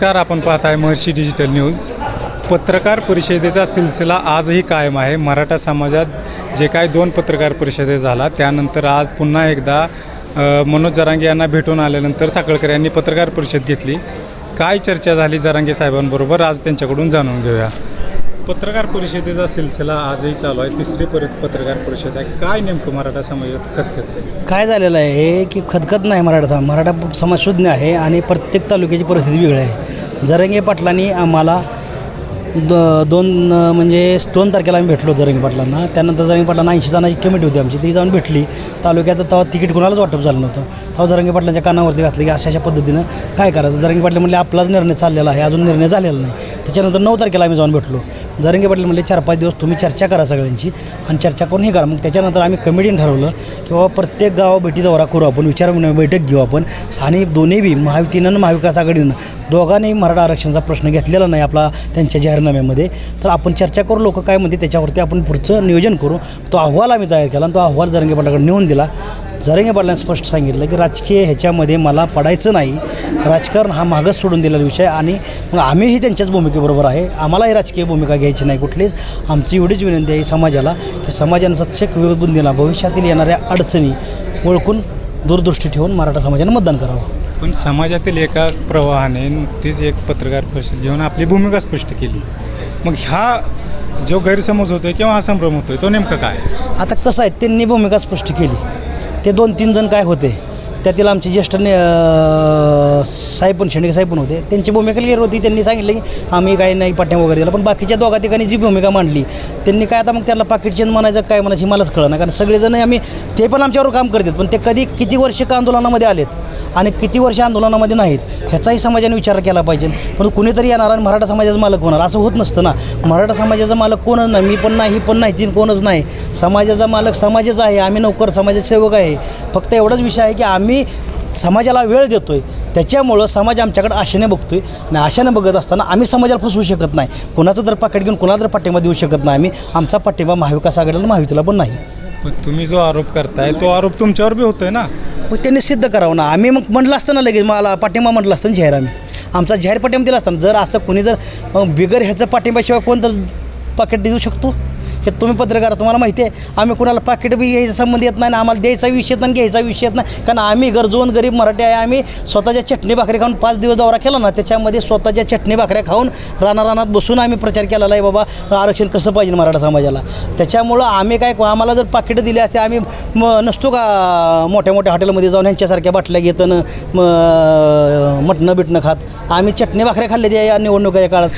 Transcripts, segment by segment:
नमस्कार आपण पाहत आहे महर्षी डिजिटल न्यूज. पत्रकार परिषदेचा सिलसिला आजही कायम आहे. मराठा समाजात जे काय दोन पत्रकार परिषदे झाला त्यानंतर आज पुन्हा एकदा मनोज जरांगे यांना भेटून आल्यानंतर साखळकर यांनी पत्रकार परिषद घेतली. काय चर्चा झाली जरांगे साहेबांबरोबर? आज त्यांच्याकडून जाणून घेऊया. पत्रकार परिषदेचा सिलसिला आजही चालू आहे. तिसरी परत पत्रकार परिषद आहे. काय नेमकं मराठा समाजात खतखत काय झालेलं आहे की खतखत नाही मराठा समाज. मराठा समाज शून्य आहे आणि प्रत्येक तालुक्याची परिस्थिती वेगळी आहे. जरंगे पाटलांनी आम्हाला द दोन म्हणजे दोन तारखेला आम्ही भेटलो जरंगे पाटलांना. त्यानंतर जरंगे पाटलांना ऐंशी जणांची कमिटी होती आमची. ती जाऊन भेटली. तालुक्यात तेव्हा तिकीट कोणालाच वाटप झालं नव्हतं. तेव्हा जरंगे पाटलांच्या कानावरती घातलं की अशा अशा पद्धतीनं काय करायचं? जरंगे पाटले म्हणले आपलाच निर्णय चाललेला आहे. अजून निर्णय झालेला नाही. त्याच्यानंतर नऊ तारखेला आम्ही जाऊन भेटलो. जरंगे पाटील म्हणले चार पाच दिवस तुम्ही चर्चा करा सगळ्यांची आणि चर्चा करून हे करा. मग त्याच्यानंतर आम्ही कमिटीने ठरवलं की बाबा प्रत्येक गावा भेटी दौरा करू आपण विचार बैठक घेऊ आपण. आणि दोन्ही बी महायुतीनं आणि महाविकास आघाडीनं दोघांनी मराठा आरक्षणाचा प्रश्न घेतलेला नाही आपला त्यांच्या जाहीरनाम्यामध्ये. तर आपण चर्चा करू लोक काय म्हणते त्याच्यावरती आपण पुढचं नियोजन करू. तो अहवाल आम्ही तयार केला आणि तो अहवाल जरंगे पाटलाकडे नेऊन दिला. जरंगे पाटलांनी स्पष्ट सांगितलं की राजकीय ह्याच्यामध्ये मला पडायचं नाही. राजकारण हा मागच सोडून दिलेला विषय आणि मग आम्हीही त्यांच्याच भूमिकेबरोबर आहे. आम्हालाही राजकीय भूमिका घ्यायची नाही कुठलीच. आमची एवढीच विनंती आहे समाजाला की समाजानं सत्सक विवेकबुद्धीला भविष्यातील येणाऱ्या अडचणी ओळखून दूरदृष्टी ठेवून मराठा समाजानं मतदान करावं. पण समाजातील एका प्रवाहाने नुकतीच एक पत्रकार परिषद घेऊन आपली भूमिका स्पष्ट केली. मग ह्या जो गैरसमज होतोय किंवा हा संभ्रम होतोय तो नेमका काय? आता कसं आहे त्यांनी भूमिका स्पष्ट केली. ते दोन तीन जण काय होते? त्यातील आमचे ज्येष्ठ ने- अं, पण शेंडगे साहेब पण होते. त्यांची भूमिका क्लिअर होती. त्यांनी सांगितलं की आम्ही काही नाही पाठ्या वगैरे दिला. पण बाकीच्या दोघा ठिकाणी जी भूमिका मांडली त्यांनी काय आता मग त्याला पाकिट चेन म्हणायचं काय म्हणायची मलाच कळलं ना कारण सगळेजण आम्ही ते पण आमच्यावर काम करतात. पण ते कधी किती वर्ष का आंदोलनामध्ये आलेत आणि किती वर्ष आंदोलनामध्ये नाहीत ह्याचाही समाजाने विचार केला पाहिजे. पण कुणीतरी येणार आणि मराठा समाजाचा मालक होणार असं होत नसतं ना. मराठा समाजाचा मालक कोणच नाही मी पण नाही पण नाही तीन कोणच नाही. समाजाचा मालक समाजच आहे. आम्ही नोकर समाजाचे सेवक आहे. फक्त एवढाच विषय आहे की आम्ही समाजाला वेळ देतो आहे त्याच्यामुळं समाज आमच्याकडे आशेने बघतो आहे आणि आशेने बघत असताना आम्ही समाजाला फसवू शकत नाही. कोणाचं जर पाकिट घेऊन कोणाला जर पाठिंबा देऊ शकत नाही आम्ही. आमचा पाठिंबा महाविकास आघाडीला महायुतीला पण नाही. पण तुम्ही जो आरोप करताय तो आरोप तुमच्यावर बी होतोय ना? मग त्यांनी सिद्ध करावं ना. आम्ही मग म्हटलं असतं ना लगेच मला पाठिंबा म्हटलं असतं जाहीर आम्ही. आमचा जाहीर पाठिंबा दिला असताना. जर असं कोणी जर बिगर ह्याचं पाठिंबाशिवाय कोण तर पाकिट देऊ शकतो? हे तुम्ही पत्रकार तुम्हाला माहिती आहे आम्ही कुणाला पाकिट बी यायचा संबंध येत नाही आणि आम्हाला द्यायचा विषय येत नाही घ्यायचा विषय येत नाही. कारण आम्ही गरजून गरीब मराठी आहे आम्ही स्वतःच्या चटणी भाकरी खाऊन पाच दिवस दौरा केला ना त्याच्यामध्ये स्वतःच्या चटणी भाकऱ्या खाऊन राना रानात बसून आम्ही प्रचार केलेला आहे बाबा आरक्षण कसं पाहिजे मराठा समाजाला? त्याच्यामुळं आम्ही काय आम्हाला जर पाकिटं दिली असते आम्ही म नसतो का मोठ्या मोठ्या हॉटेलमध्ये जाऊन ह्यांच्यासारख्या बाटल्या घेतं मग मटणं बिटणं खात? आम्ही चटणी भाकऱ्या खाल्ल्या त्या या निवडणुकीच्या काळात.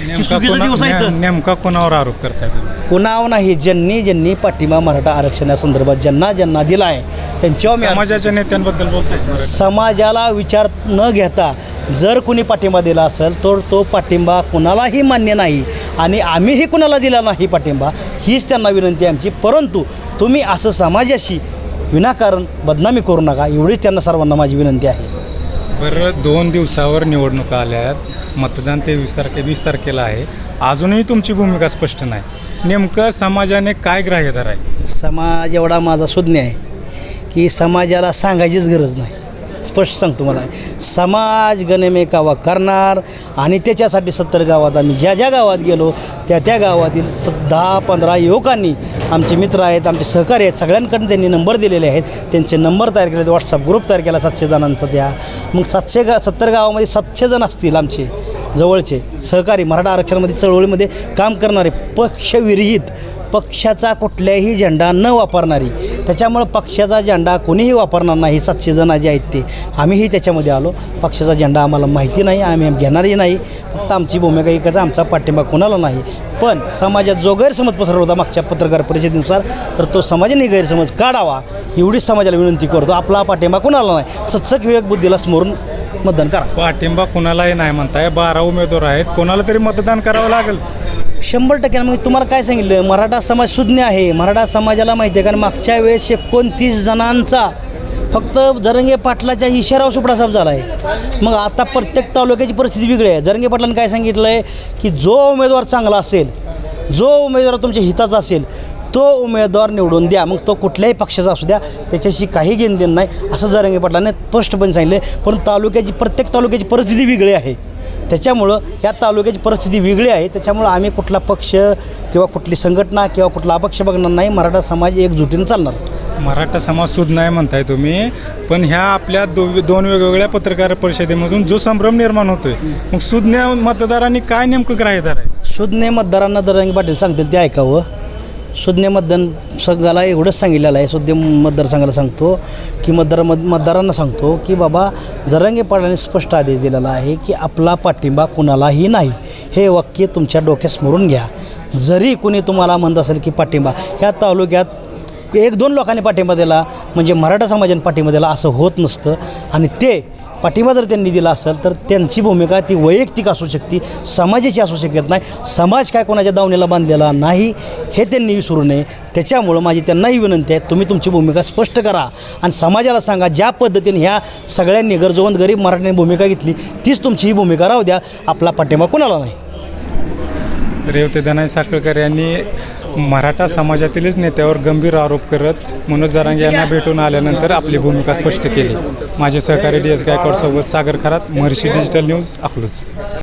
नेमका ने- कोणावर आरोप करताय तुम्ही? कुणाव नाही ज्यांनी ज्यांनी पाठिंबा मराठा आरक्षणासंदर्भात ज्यांना ज्यांना दिला आहे त्यांच्यावर मी समाजाच्या नेत्यांबद्दल बोलताय समाजाला विचार न घेता जर कुणी पाठिंबा दिला असेल तर तो पाठिंबा कुणालाही मान्य नाही आणि आम्हीही कुणाला दिला नाही पाठिंबा हीच त्यांना विनंती आहे आमची. परंतु तुम्ही असं समाजाशी विनाकारण बदनामी करू नका एवढीच त्यांना सर्वांना माझी विनंती आहे. बरं दोन दिवसावर निवडणुका आल्या आहेत मतदान तेवीस तारखे वीस तारखेला आहे. अजूनही तुमची भूमिका स्पष्ट नाही. नेमकं समाजाने काय ग्राह्य धरायचं? समाज एवढा माझा सुज्ञ आहे की समाजाला सांगायचीच गरज नाही. स्पष्ट सांगतो मला. समाज गणमे कावा करणार आणि त्याच्यासाठी सत्तर गावात आम्ही ज्या ज्या गावात गेलो त्या त्या गावातील स दहा पंधरा युवकांनी आमचे मित्र आहेत आमचे सहकारी आहेत सगळ्यांकडून त्यांनी नंबर दिलेले आहेत. त्यांचे नंबर तयार केले व्हॉट्सअप ग्रुप तयार केला सातशे जणांचा त्या मग सातशे गा सत्तर गावामध्ये सातशे जण असतील आमचे. जवळचे सहकारी मराठा आरक्षणामध्ये चळवळीमध्ये काम करणारे पक्षविरहित पक्षाचा कुठल्याही झेंडा न वापरणारी त्याच्यामुळं पक्षाचा झेंडा कोणीही वापरणार नाही सातशे जण जे आहेत ते. आम्हीही त्याच्यामध्ये आलो. पक्षाचा झेंडा आम्हाला माहिती नाही आम्ही घेणारही नाही. फक्त आमची भूमिका एकच आमचा पाठिंबा कोणाला नाही. पण समाजात जो गैरसमज पसरला होता मागच्या पत्रकार परिषदेनुसार तर तो समाजाने गैरसमज काढावा एवढीच समाजाला विनंती करतो. आपला पाठिंबा कोणाला नाही? सत्सक विवेक बुद्धीला स्मरून मतदान करा. पाठिंबा कोणालाही नाही म्हणताय. बारा उमेदवार आहेत. कोणाला तरी मतदान करावं लागेल. शंभर टक्के मग तुम्हाला काय सांगितलं? मराठा समाज सुज्ञ आहे. मराठा समाजाला माहिती आहे कारण मागच्या वेळेस एकोणतीस जणांचा फक्त जरंगे पाटलाच्या इशारावर सुपडासाप झाला आहे मग आता प्रत्येक तालुक्याची परिस्थिती वेगळी आहे. जरंगे पाटलांनी काय सांगितलं आहे की जो उमेदवार चांगला असेल जो उमेदवार तुमच्या हिताचा असेल तो उमेदवार निवडून द्या मग तो कुठल्याही पक्षाचा असू द्या त्याच्याशी काही घेणदेण नाही असं जरंगे पाटलाने स्पष्टपणे सांगितले पण तालुक्याची प्रत्येक तालुक्याची परिस्थिती वेगळी आहे. त्याच्यामुळं या तालुक्याची परिस्थिती वेगळी आहे. त्याच्यामुळं आम्ही कुठला पक्ष किंवा कुठली संघटना किंवा कुठला अपक्ष बघणार नाही. मराठा समाज एकजुटीनं चालणार. मराठा समाज सुद्धा नाही म्हणताय तुम्ही. पण ह्या आपल्या दो दोन वेगवेगळ्या पत्रकार परिषदेमधून जो संभ्रम निर्माण होतोय मग सुज्ञ मतदारांनी काय नेमकं ग्राह्य धरायचं? शुज्ञ मतदारांना दरंगी पाटील सांगतील ते ऐकावं. सुज्ञ मतदान संघाला एवढंच सांगितलेलं आहे. शुद्ध मतदारसंघाला सांगतो की मतदार मत मतदारांना सांगतो की बाबा जरंगे पाटलांनी स्पष्ट आदेश दिलेला आहे की आपला पाठिंबा कुणालाही नाही. हे वाक्य तुमच्या डोक्यात स्मरून घ्या. जरी कुणी तुम्हाला म्हणत असेल की पाठिंबा ह्या तालुक्यात एक दोन लोकांनी पाठिंबा दिला म्हणजे मराठा समाजाने पाठिंबा दिला असं होत नसतं. आणि ते पाठिंबा जर त्यांनी दिला असेल तर त्यांची भूमिका ती वैयक्तिक असू शकते समाजाची असू शकत नाही. समाज काय कोणाच्या दावणीला बांधलेला नाही हे त्यांनी विसरू नये. त्याच्यामुळं माझी त्यांनाही विनंती आहे तुम्ही तुमची भूमिका स्पष्ट करा आणि समाजाला सांगा ज्या पद्धतीने ह्या सगळ्यांनी गरजवंत गरीब मराठ्यांनी भूमिका घेतली तीच तुमची ही भूमिका राहू द्या. आपला पाठिंबा कुणाला नाही? रेवते दनाई साखळकर यांनी मराठा समाजातीलच नेत्यावर गंभीर आरोप करत मनोज जरांगे यांना भेटून आल्यानंतर आपली भूमिका स्पष्ट केली. माझे सहकारी डी एस गायकवाडसोबत सागर खरात महर्षी डिजिटल न्यूज अकलूज.